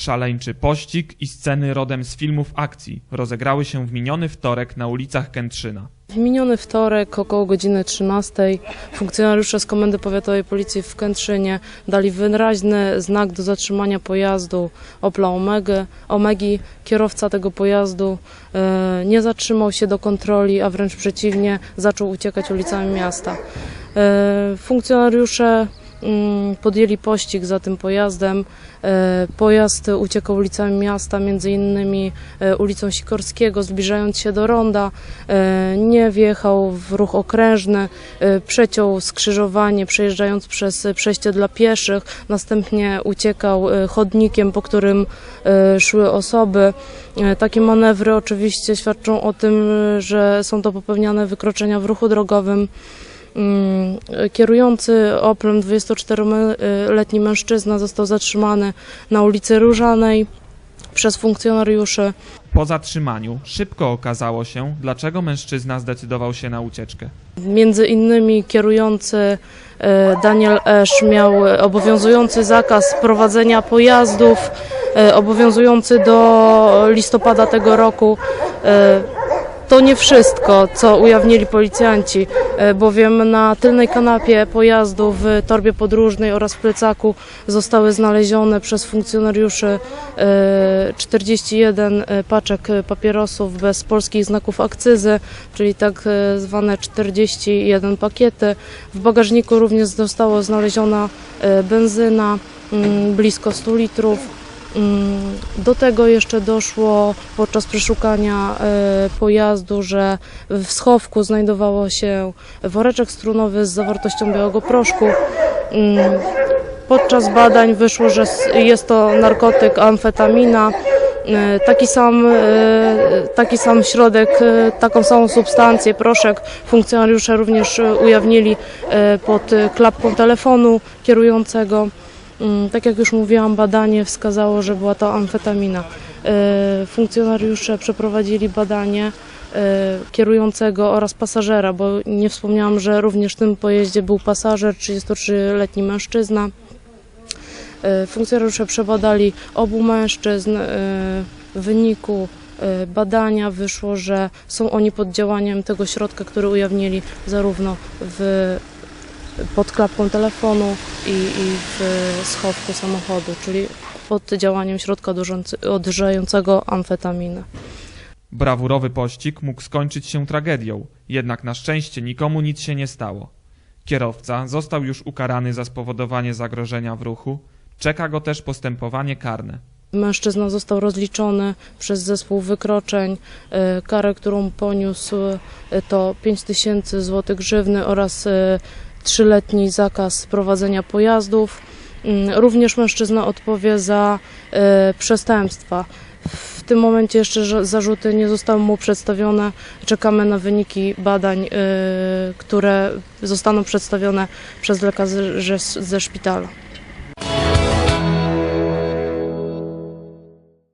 Szaleńczy pościg i sceny rodem z filmów akcji rozegrały się w miniony wtorek na ulicach Kętrzyna. W miniony wtorek około godziny 13 funkcjonariusze z Komendy Powiatowej Policji w Kętrzynie dali wyraźny znak do zatrzymania pojazdu Opla Omegi. Omegi. Kierowca tego pojazdu e, nie zatrzymał się do kontroli, a wręcz przeciwnie, zaczął uciekać ulicami miasta. E, funkcjonariusze podjęli pościg za tym pojazdem. E, Pojazd uciekał ulicami miasta, między innymi e, ulicą Sikorskiego, zbliżając się do ronda. E, Nie wjechał w ruch okrężny, przeciął skrzyżowanie, przejeżdżając przez przejście dla pieszych. Następnie uciekał chodnikiem, po którym szły osoby. Takie manewry oczywiście świadczą o tym, że są to popełniane wykroczenia w ruchu drogowym. Mm, Kierujący Oplem 24-letni mężczyzna został zatrzymany na ulicy Różanej przez funkcjonariuszy. Po zatrzymaniu szybko okazało się, dlaczego mężczyzna zdecydował się na ucieczkę. Między innymi kierujący e, Daniel Esz miał e, obowiązujący zakaz prowadzenia pojazdów, e, obowiązujący do listopada tego roku. E, To nie wszystko, co ujawnili policjanci, e, bowiem na tylnej kanapie pojazdu w torbie podróżnej oraz w plecaku zostały znalezione przez funkcjonariuszy e, 41 paczek papierosów bez polskich znaków akcyzy, czyli tak e, zwane 41 pakiety. W bagażniku również została znaleziona e, benzyna, mm, blisko 100 litrów. Mm, Do tego jeszcze doszło podczas przeszukania e, pojazdu, że w schowku znajdowało się woreczek strunowy z zawartością białego proszku. Mm, Podczas badań wyszło, że jest to narkotyk amfetamina. E, Taki sam, e, taki sam środek, taką samą substancję, proszek, funkcjonariusze również ujawnili pod klapką telefonu kierującego. Mm, Tak jak już mówiłam, badanie wskazało, że była to amfetamina. E, Funkcjonariusze przeprowadzili badanie e, kierującego oraz pasażera, bo nie wspomniałam, że również w tym pojeździe był pasażer, 33-letni mężczyzna. E, Funkcjonariusze przebadali obu mężczyzn. W wyniku badania wyszło, że są oni pod działaniem tego środka, który ujawnili zarówno w, pod klapką telefonu i, i w schowku samochodu, czyli pod działaniem środka odurzającego amfetaminę. Brawurowy pościg mógł skończyć się tragedią, jednak na szczęście nikomu nic się nie stało. Kierowca został już ukarany za spowodowanie zagrożenia w ruchu, czeka go też postępowanie karne. Mężczyzna został rozliczony przez zespół wykroczeń. E, Karę, którą poniósł, e, to 5 tysięcy złotych grzywny oraz e, trzyletni zakaz prowadzenia pojazdów. Mm, Również mężczyzna odpowie za e, przestępstwa. W tym momencie jeszcze zarzuty nie zostały mu przedstawione. Czekamy na wyniki badań, e, które zostaną przedstawione przez lekarzy ze szpitala.